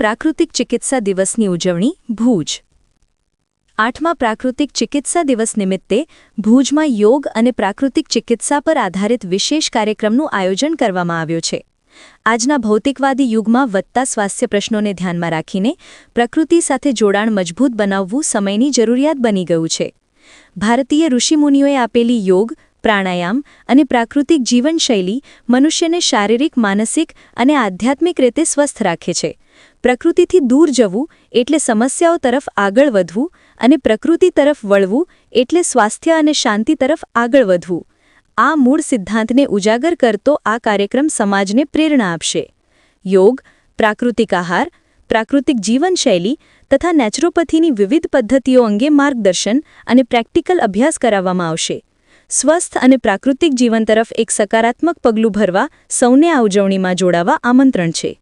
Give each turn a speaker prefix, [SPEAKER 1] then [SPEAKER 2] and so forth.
[SPEAKER 1] પ્રાકૃતિક ચિકિત્સા દિવસની ઉજવણી, ભુજ. આઠમા પ્રાકૃતિક ચિકિત્સા દિવસ નિમિત્તે ભુજમાં યોગ અને પ્રાકૃતિક ચિકિત્સા પર આધારિત વિશેષ કાર્યક્રમનું આયોજન કરવામાં આવ્યું છે. આજના ભૌતિકવાદી યુગમાં વધતા સ્વાસ્થ્ય પ્રશ્નોને ધ્યાનમાં રાખીને પ્રકૃતિ સાથે જોડાણ મજબૂત બનાવવું સમયની જરૂરિયાત બની ગયું છે. ભારતીય ઋષિમુનિઓએ આપેલી યોગ પ્રાણાયામ અને પ્રાકૃતિક જીવનશૈલી મનુષ્યને શારીરિક, માનસિક અને આધ્યાત્મિક રીતે સ્વસ્થ રાખે છે. પ્રકૃતિથી દૂર જવું એટલે સમસ્યાઓ તરફ આગળ વધવું અને પ્રકૃતિ તરફ વળવું એટલે સ્વાસ્થ્ય અને શાંતિ તરફ આગળ વધવું. આ મૂળ સિદ્ધાંતને ઉજાગર કરતો આ કાર્યક્રમ સમાજને પ્રેરણા આપશે. યોગ, પ્રાકૃતિક આહાર, પ્રાકૃતિક જીવનશૈલી તથા નેચરોપથીની વિવિધ પદ્ધતિઓ અંગે માર્ગદર્શન અને પ્રેક્ટિકલ અભ્યાસ કરાવવામાં આવશે. સ્વસ્થ અને પ્રાકૃતિક જીવન તરફ એક સકારાત્મક પગલું ભરવા, સૌને આ ઉજવણીમાં જોડાવા આમંત્રણ છે.